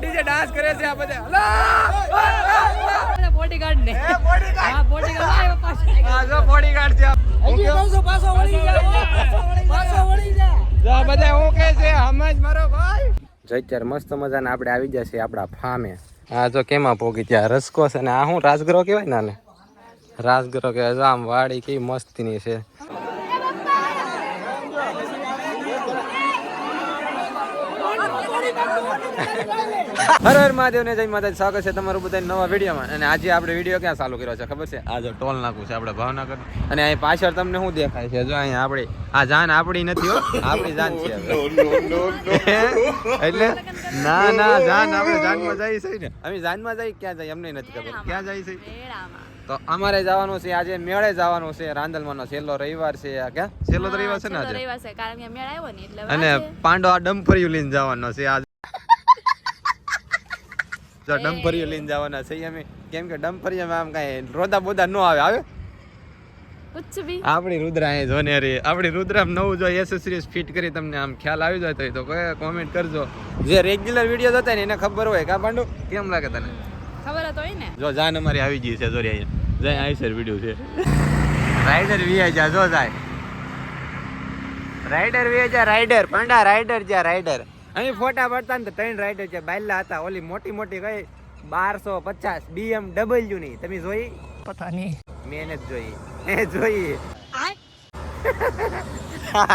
DJ dance કરે છે આ બધા. બોડીગાર્ડ. ને હા બોડીગાર્ડ આ જો બોડીગાર્ડ છે. હું કેવું? પાછો વળી જા પાછો વળી જા. જો. બધા હું કહે છે હમજ મારો ભાઈ. જો અત્યારે મસ્ત મજાને આપણે આવી જશે આપણા ફામે. આ જો કેમાં પોગી ત્યાં રસકો છે ને આ શું રાજગરો કહેવાય ને આને? રાજગરો કહેવાય. જો આમ વાડી કેવી મસ્તીની છે. હર હર મહાદેવ ને જય માતાજી સ્વાગત છે તમારું બધા નવા વિડીયોમાં. અને આજે આપણે વીડિયો ક્યાં ચાલુ કર્યો છે ખબર છે? આ જો ટોલ નાકું છે આપણે ભાવનગર. અને અહીં પાછળ તમને શું દેખાય છે? જો અહીંયા આપણી આ જાન આપણી નથી હો આપણી જાન છે એટલે? ના ના જાન આપણે જાનમાં જઈ છે ને. અમે જાનમાં જઈ ક્યાં જઈ અમને નથી ખબર. ક્યાં જઈ છે તો અમારે જવાનું છે આજે મેળે જવાનું છે રાંદલમાંનો છેલ્લો રવિવાર છે આ કે છેલ્લો રવિવાર છે ને આજે? રવિવાર છે કારણ કે મેળ આવ્યો ને એટલે અને. પાંડો આ ડમ્ફરિયું લઈને જવાનો છે આજ જો ડમ્ફરિયું લઈને જવાના છે અમે કેમ કે ડમ્ફરિયામાં આમ કાંઈ રોદા બોદા ન આવે આવે? આપણી રુદ્રા એ જોને રે. આપણી રુદ્રામ નવું જો એસેસરીઝ ફિટ કરી તમને આમ ખ્યાલ આવી જાય તો તો કોમેન્ટ કરજો. જે રેગ્યુલર વીડિયો જોતા ને એને ખબર હોય કા પાંડુ? કેમ લાગે તને? ખબર જ હોય ને. જો જાન અમારી આવી ગઈ છે જોરી અહીંયા. જાય આવી સર વીડિયો છે. રાઈડર વીઆઈ જા જો જાય. રાઈડર વીઆઈ જા રાઈડર પાંડા રાઈડર જ્યાં રાઈડર અહીં ફોટા પડતા ને તો ત્રણ રાઈડર છે. બાયલા હતા ઓલી મોટી મોટી કઈ? બારસો પચાસ બીએમ ડબલ્યુ ની. તમે જોઈ? પતા નહીં. મેં જ જોઈ. એ જોઈ.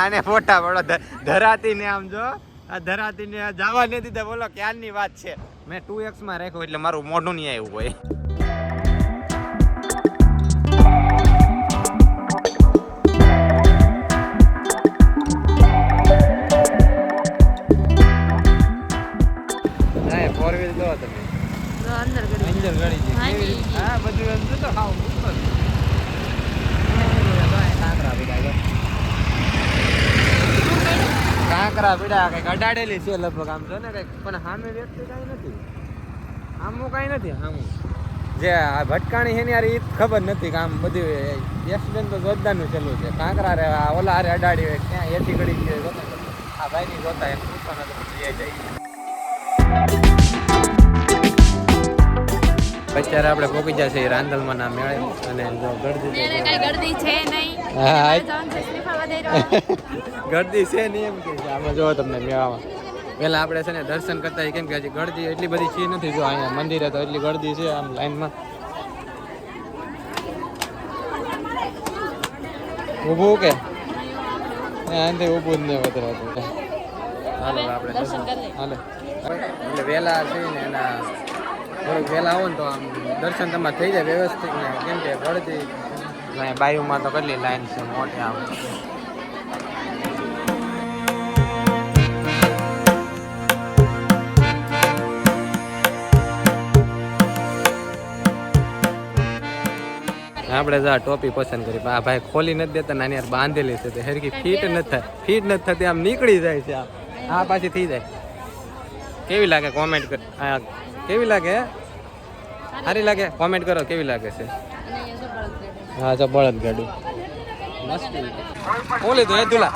આને ફોટા પડો. ધરાતી ને આમ જો. આ ધરાતી ને જવા નથી દીધા. બોલો ક્યારની વાત છે? મેં ટુ એક્સમાં રાખ્યું એટલે મારું મોઢું નહીં આવ્યું હોય. તો ઉપર કાંકરા પીડા કંઈક અડાડેલી છે લગભગ આમ જો ને કંઈક. પણ સામે વ્યક્તિ કાંઈ નથી. આમ કાંઈ નથી આમું જે આ ભટકાણી છે ને યાર એ ખબર નથી કે આમ બધું એક્સિડન્ટ તો જોરદારનું ચાલુ છે. કાંકરા રે ઓલા હારે અડાડી હોય ક્યાં એથી ગડી ગયો. આ ભાઈની જોતા એમ પૂછતા નથી અત્યારે આપણે પોકી જશે રાંદલમાં ના મેળે. અને જો ગળદી ગળદી છે નહીં. હા, ગળદી છે નહીં એમ કે આમાં જો તમને મેળામાં. પહેલા આપણે છે ને દર્શન કરતા કેમ કે હજી ગળદી એટલી બધી છે નથી જો અહીંયા મંદિરે તો એટલી ગળદી છે આમ લાઈનમાં. ઊભું કે? આંધે ઊભું જ નહીં વધારે હાલો આપણે હાલે. એટલે વહેલા છે ને એના થોડુંક વહેલા આવો ને તો આમ દર્શન તમારે થઈ જાય વ્યવસ્થિત ને કેમ કે ગળદી બાયુમાં તો કેટલી લાઈન છે, મોટી આમ. આપણે જો આ ટોપી પસંદ કરી આ ભાઈ ખોલી નથી દેતા નાની યાર બાંધેલી છે હરકી ફીટ નથી થાય ફીટ નથી થતી, આમ નીકળી જાય છે આ પાછી થઈ જાય. કેવી લાગે કોમેન્ટ કર કેવી લાગે? સારી લાગે? કોમેન્ટ કરો કેવી લાગે છે. હા જો બળદ ગાડું. મસ્ત હું લીધું એ તુલા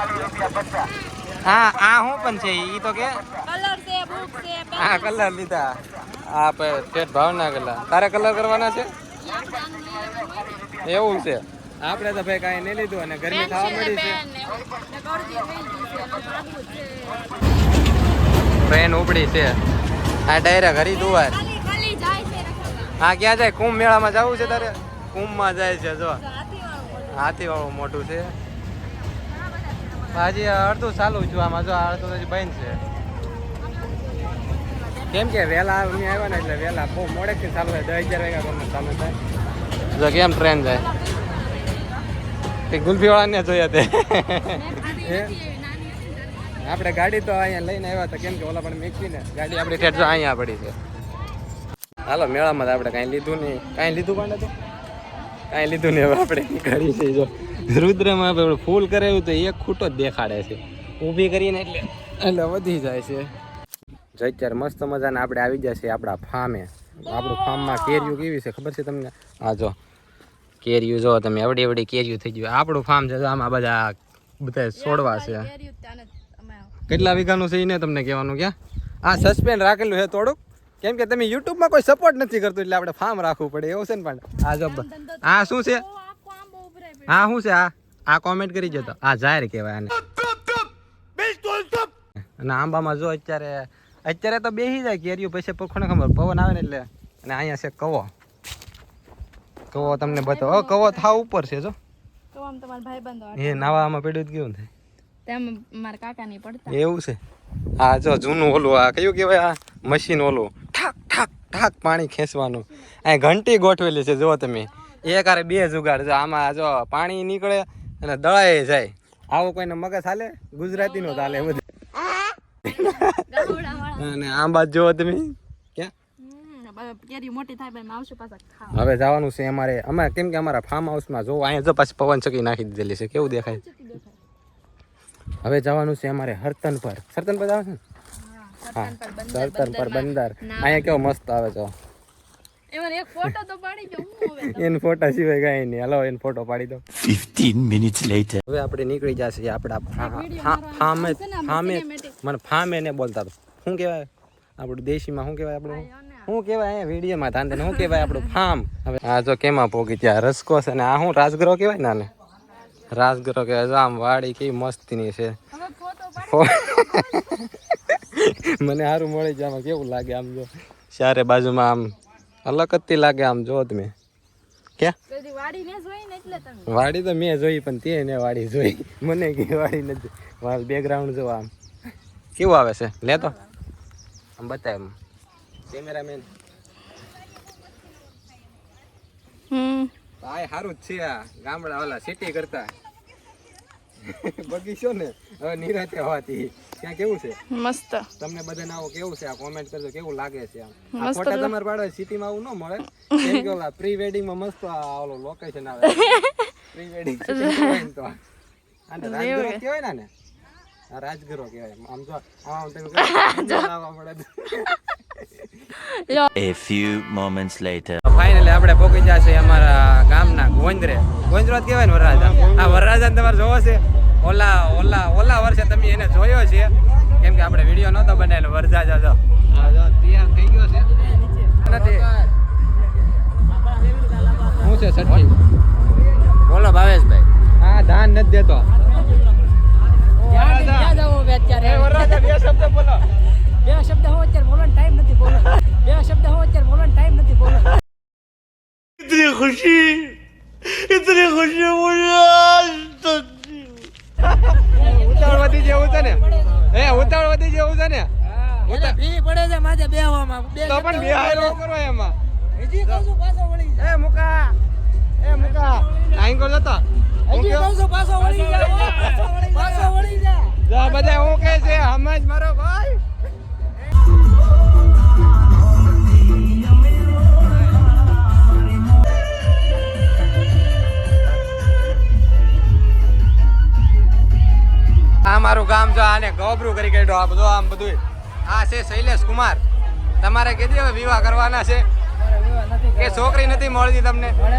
હા આ હું પણ છે ઈ તો કે? કલર છે બુક છે હા કલર લીધા. આ પે ભાવના કલર. તારે કલર કરવાના છે? એવું છે. આપણે તો ભાઈ કાંઈ નહીં લીધું અને ગરમી થવા મળી છે. ટ્રેન ઉપડી છે. આ ડાયરેક્ટ ઘરી દુવાર. આ ક્યાં જાય? કુંભ મેળામાં જવું છે તારે? કુંભમાં જાય છે જો. હાથીવાળું હાથી વાળું મોટું છે. હાજી અડધું ચાલુ છું આમાં જો આ અડધું હજી બંધ છે. કેમ કે વહેલા અમે આવ્યા ને એટલે વહેલા બહુ મોડેથી ચાલુ થાય. દસ અગિયાર વાગ્યા તમને ચાલુ થાય. જો કેમ ટ્રેન જાય? તે ગુલ્ફીવાળાને જોયા તે. આપણે ગાડી તો અહીંયા લઈને આવ્યા હતા. કેમ કે ઓલા પણ મેકીને ગાડી આપણી ઠેઠ અહીંયા પડી છે. હાલો, મેળામાં આપણે કાંઈ લીધું નહીં. કાંઈ લીધું પણ નથી. કાંઈ લીધું નહીં હવે આપણે કરી છે જો. રુદ્રમાં આપણે ફૂલ કરાવ્યું તો એક ખૂટો જ દેખાડે છે. ઊભી કરીને એટલે એટલે વધી જાય છે. જો અત્યારે મસ્ત મજાના આપણે આવી જશે આપણા ફામે. આપણું ફાર્મમાં કેરીઓ કેવી છે ખબર છે તમને? આ જો, કેરીઓ જો તમે એવડી એવડી કેરીઓ થઈ ગયું આપણું ફાર્મ છે આમાં બધા બધા છોડવા છે. કેરીયું કેટલા વીઘાનું છે એને તમને કહેવાનું ક્યાં? આ સસ્પેન્ડ રાખેલું છે થોડુંક. કેમ કે તમે યુટ્યુબમાં કોઈ સપોર્ટ નથી કરતું એટલે આપણે ફાર્મ રાખવું પડે એવું છે ને પણ? આ જો આ શું છે. આ શું છે? આ આ કોમેન્ટ કરી જતો આ જાહેર કહેવાય આને. અને આંબામાં જો અત્યારે અત્યારે તો બેસી જાય કેરીઓ પછી કોને ખબર? પવન આવે ને એટલે અને અહીંયા છે કવો. કવો તમને બતાવો. કવો થાવ ઉપર છે જો. તો આમ તમારા ભાઈબંધો એ નાવામાં પડ્યું જ કેવું થાય તેમ મારા કાકા નહીં પડતા. એવું છે? આ જો જૂનું ઓલું આ કયું કહેવાય? આ મશીન ઓલું. ઠાક ઠાક ઠાક પાણી ખેંચવાનું. આ ઘંટી ગોઠવેલી છે જો તમે. એક આરે બે જુગાડ જો આમાં જો પાણી નીકળે અને દળાય જાય. આવું કોઈને મગજ હાલે? ગુજરાતી નો ચાલે બધું. અને આ બાજુ જુઓ તમે. હવે જવાનું છે અમારે. અમારે કેમ કે અમારા ફાર્મ હાઉસમાં જો અહીંયા જો પાછી પવન ચકી નાખી દીધેલી છે. કેવું દેખાય? હવે જવાનું છે અમારે હરતન પર. સરતન પર જવાનું છે ને? હા, સરપંચ પર બંદર, સરતન પર બંદર. અહીંયા કેવો મસ્ત આવે છે એમાં એક ફોટો તો પાડી દો હું હવે એને ફોટા સિવાય કાંઈ નહીં. હાલો એને ફોટો પાડી દો 15 minutes later. હવે આપણે નીકળી જશે આપણા ફાર્મે cinematic. મને ફામે ને બોલતા તો. શું કહેવાય? આપણું દેશીમાં શું કહેવાય આપણું? શું કહેવાય અહીંયા વિડીયોમાં ધાન શું કહેવાય આપણું ફાર્મ હવે આ જો કેમાં પોગી ત્યાં રસકો છે ને આ શું રાજગ્રહ કહેવાય ને આને? રાજગરો કે આમ વાડી કેવી મસ્તીની છે. મને સારું મળી જાય આમાં કેવું લાગે આમ જો. ચારે બાજુમાં આમ અલગ જ લાગે આમ જો તમે. ક્યાં? વાડી ને જોઈ ને એટલે તમે. વાડી તો મેં જોઈ પણ તે ને વાડી જોઈ. મને કે વાડી નથી. મારું બેકગ્રાઉન્ડ જો આમ. કેવું આવે છે? લે તો. આમ બતાય એમ. કેમેરામેન હમ. આ સારું જ છે આ ગામડા ઓલા સિટી કરતા. બગીચો ને? હવે નિરાતે હોવાથી. ત્યાં કેવું છે? મસ્ત. તમને બધાને આવું કેવું છે? આ કોમેન્ટ કરજો કેવું લાગે છે આમ? ફોટા તમારે પાડો સિટીમાં આવું ન મળે. કેમ કે ઓલા પ્રી વેડિંગમાં મસ્ત ઓલો લોકેશન આવે. પ્રી વેડિંગ તો. આને રાજગરો કહેવાય ને રાજગરો કહેવાય. આમ જો આમ તમે લાવવા મળે A few moments later. Finally આપણે પહોંચી ગયા છે અમારા ગામના ગોંદરે. ગોંદરો કહેવાય ને વરરાજા. આ વરરાજા તમારે જોવો છે. ઓલા ઓલા ઓલા વર્ષે તમે એને જોયો છે. કેમ કે આપણે વીડિયો નહોતો બનાવેલો. વરરાજા જો. જો તૈયાર થઈ ગયો છે નથી. શું છે સટકી બોલો ભાવેશભાઈ. હા ધાન નથી દેતો. વરરાજા બે શબ્દ બોલો. બે શબ્દ હું અત્યારે બોલવાનો ટાઈમ નથી બોલો બે શબ્દ હું અત્યારે બોલવાનો ટાઈમ નથી બોલો ઇતની ખુશી ઇતની ખુશી મુજે ઉતાવળ વધી જેવું છે ને? હે ઉતાવળ વધી જેવું છે ને? એટલે ભી પડે છે માથે બેવામાં બે તો પણ બેહારો કરો એમાં. હજી કહું છું પાછો વળી જાય એ મુકા. એ મુકા. ટાઈમ કર જતા. હજી કહું છું પાછો વળી જા. પાછો વળી જાય જા બધા હું કહે છે હમજ મારો ભાઈ. આ ગામ જો આને ગોબરું કરી કાઢો આ બધું આમ બધું આ છે શૈલેષ કુમાર. તમારે કીધી હવે વિવાહ કરવાના છે? કે છોકરી નથી મળતી તમને? અમાર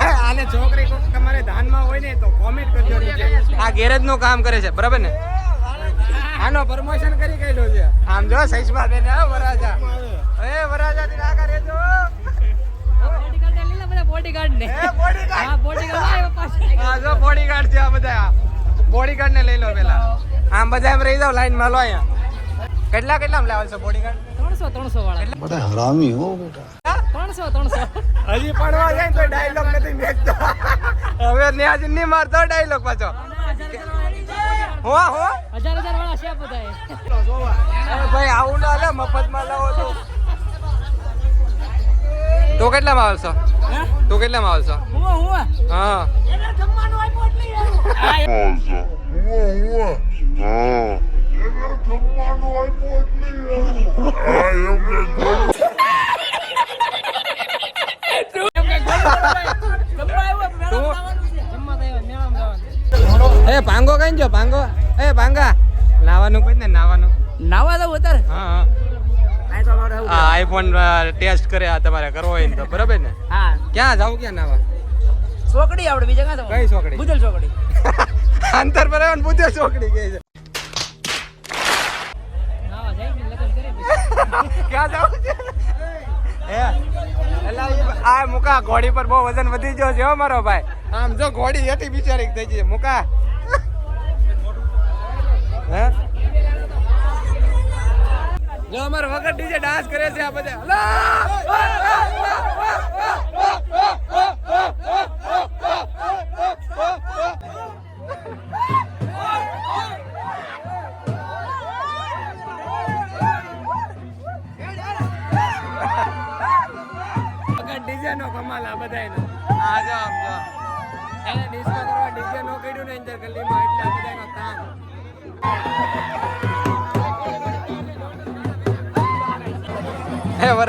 અમાર આને છોકરી તમારે ધાનમાં હોય ને તો કોમેન્ટ કરજો આ ગેરેજનું કામ કરે છે બરાબર ને? આનો પ્રમોશન કરી કાઢ્યો છે. આમ જો સૈસમાં બેન હા વરાજા એ વરાજા થી આગળ રહેજો. ડાયલોગ નથી મેકતો. હવે ન્યાજ મારતો ડાયલોગ પાછો. હો હો. ભાઈ આવું ના મફતમાં લાવો તો. તો કેટલામાં આવશો? તું કેટલામાં આવશો હું. એ ભાંગો કઈ જો ભાંગો. એ ભાંગા. નાવાનું કઈ ને નાવાનું. નાવા દઉં અત્યારે? હા હા. આ તો અમારે આવું. આ આઈફોન ટેસ્ટ કરે આ તમારે કરવો હોય ને તો બરાબર ને? હા ક્યાં જાવ ક્યાં નાવા? ચોકડી આપણે બીજા ક્યાં જવાનું? કઈ ચોકડી? બુધલ ચોકડી. અંતર પર આવ્યો ને પૂછ્યો છોકરી કે છે. નાવા જાય ને લગન કરે ક્યાં જાવ છે? આ મુકા ઘોડી પર બહુ વજન વધી ગયો છે મારો ભાઈ. આમ જો ઘોડી હેઠી બિચારી થઈ છે મુકા. હે? જો અમારો વગર ડીજે ડાન્સ કરે છે આ બધા.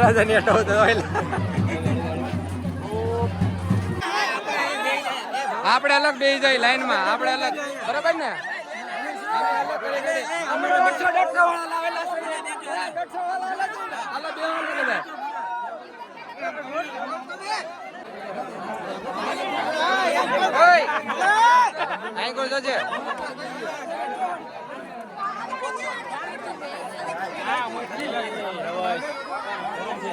હે વરાજાની અટો તો આપણે અલગ બેસી જાય લાઈનમાં, આપણે અલગ. બરાબર ને? કરી દઈએ. અમે તો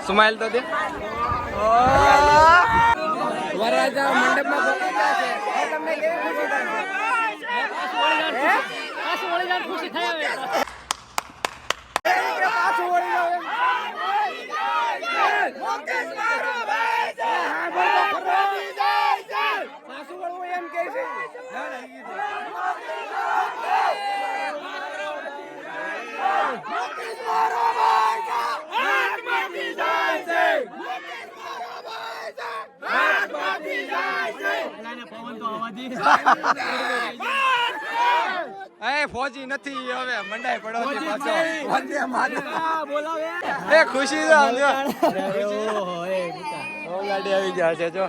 બસો દોઢસો વાળા લાવેલા છે. દોઢસો વાળા અલગ છે. હાલો બેસવાનું બધા. ઓય! અહીં કોઈ જોજે. સ્માઈલ તો દે વરરાજા મંડપમાં એ ફોજી નથી હવે મંડાઈ પડો છે પાછો. વંદે માતરમ. એ ખુશી છે આવજો. ઓ ગાડી આવી ગયા છે જો.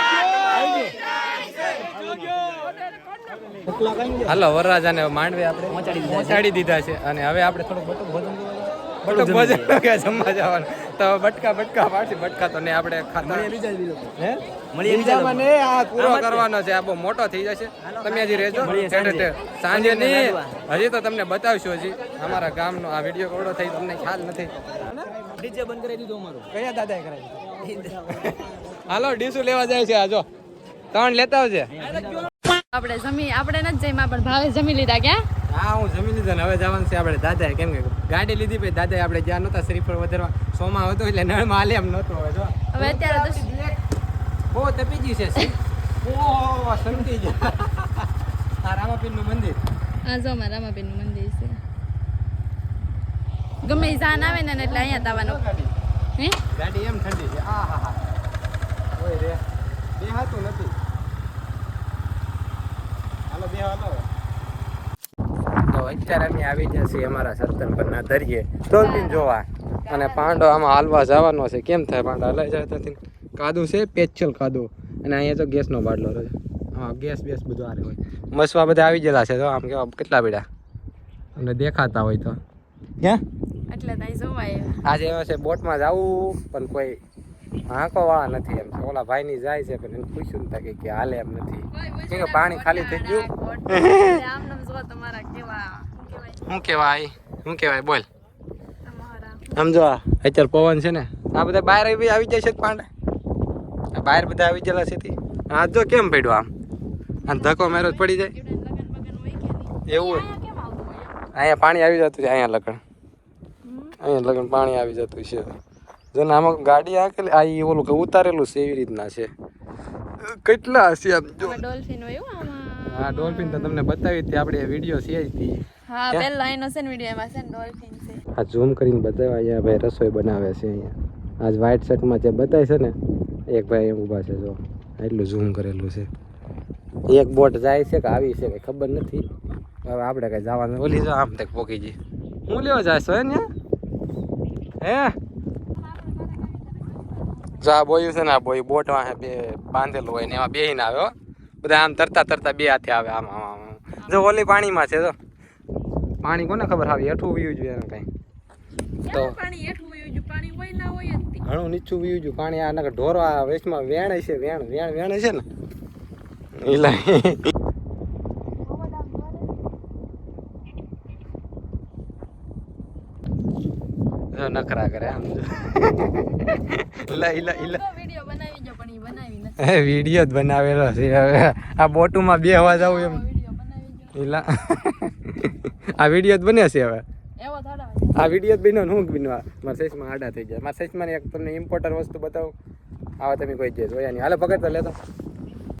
હાલો વરરાજાને માંડવે આપણે પહોંચાડી દીધા છે. અને હવે આપણે થોડું બટુક ભોજન બટુક ભોજન કે જમવા જવાનું. તો બટકા બટકા પાડશે. બટકા તો ને આપણે ખાતા હે? ને આ પૂરો કરવાનો છે. આ બહુ મોટો થઈ જશે. તમે હજી રહેજો. સાંજે. નહીં. હજી તો તમને બતાવશું હજી. અમારા ગામનો આ વીડિયો કેવડો થઈ તમને ખ્યાલ નથી. ડીજે બંધ કરી દીધું અમારું. કયા દાદાએ કરાવી હાલો ડીસુ લેવા જાય છે આ જો. ત્રણ લેતા આવજે. આપણે જમી આપણે નથી જમ્યા પણ ભાવે જમી લીધા ક્યાં હા હું જમી લીધો ને હવે જવાનું છે આપણે દાદાએ કેમ કે ગાડી લીધી પછી દાદાએ આપણે જ્યાં નહોતા શ્રીફળ વધારવા સોમાં હતો એટલે નળમાં હાલે એમ નહોતું હવે જો. હવે અત્યારે તો બહુ તપી ગયું છે. ઓહો સમજી ગયા આ રામાપીરનું મંદિર. આ જો મારા રામાપીરનું મંદિર છે. ગમે જાન આવે ને એટલે અહીંયા તાવાનું હે? ગાડી એમ ઠંડી છે. આ હા હા. ઓય રે. બે હાતું નથી. તો અત્યારે અમે આવી ગયા છીએ અમારા સરતન પરના દરિયે. ડોલ્ફિન જોવા. અને પાંડો આમાં હાલવા જવાનો છે. કેમ થાય પાંડો? હલાઈ જાય ત્યાંથી કાદુ છે પેચલ કાદુ. અને અહીંયા તો ગેસનો બાટલો રહ્યો. હા ગેસ બેસ બધું આરે હોય. મસવા બધા આવી ગયેલા છે. તો આમ કેવા કેટલા પીડા અને દેખાતા હોય તો. ક્યાં? એટલે આજે એવા છે બોટમાં જવું પણ કોઈ હાંકો વાળા નથી એમ. ઓલા ઓલા ભાઈની જાય છે પણ એને પૂછ્યું ને કે કે હાલે એમ નથી. કે પાણી ખાલી થઈ ગયું. આમ નામ જો તમારા કેવા શું કહેવાય શું કહેવાય બોલ. સમજો અત્યારે પવન છે ને આ બધા બહાર આવી આવી જાય છે પાંડા. આ બહાર બધા આવી ગયેલા છે આ જો કેમ પડ્યો આમ? આ ધક્કો મેરો જ પડી જાય. એવું અહીંયા પાણી આવી જતું છે અહીંયા લગન. અહીંયા લગન પાણી આવી જતું છે. જો ને આમાં ગાડી આકેલી આ ઓલું કે ઉતારેલું છે એવી રીતના છે. કેટલા હશે આમ જો. ડોલ્ફિન હોય આમાં. હા ડોલ્ફિન તો તમને બતાવી હતી આપણે વીડિયો છે જ હતી હા પેલા એનો છે ને વીડિયો એમાં છે ને ડોલ્ફિન છે. આ ઝૂમ કરીને બતાવ્યા અહીંયા ભાઈ રસોઈ બનાવે છે અહીંયા. આજ વ્હાઈટ શર્ટમાં જે બતાવે છે ને એક ભાઈ ઊભા છે જો. એટલું ઝૂમ કરેલું છે. એક બોટ જાય છે કે આવી છે કઈ ખબર નથી. હવે આપણે કઈ જવાનું ઓલી જો આમ તક પોકી જઈ હું લેવા જાય છો ને હે? જો બોયું છે ને આ બોય બોટ વાહે બે બાંધેલું હોય ને એમાં બેહીને આવે હો. બધા આમ તરતા તરતા બે હાથે આવે આમ આમ. જો ઓલી પાણીમાં છે તો પાણી કોને ખબર આવી હેઠું વીયું જોઈએ એને કઈ. તો. ઘણું નીચું વીયું જોયું પાણી આ ઢોરો આ વેચમાં વેણ છે વેણ વેણ વેણ છે ને. એટલે નખરા કરે આમ ઇલા ઇલા ઇલા વીડિયો બનાવી જો બનાવી બનાવેલો છે હવે. આ બોટુમાં બે અવાજ આવું એમ. બનાવી ઇલા આ વીડિયો જ બન્યા છે હવે. આ વીડિયો જ બન્યો હું બન્યો? મારા સાઈઝમાં આડા થઈ જાય મારા સાઈઝમાં એક તમને ઇમ્પોર્ટન્ટ વસ્તુ બતાવું. આવા તમે કોઈ જે જોયા નહીં. હાલે પકડતા લેતો.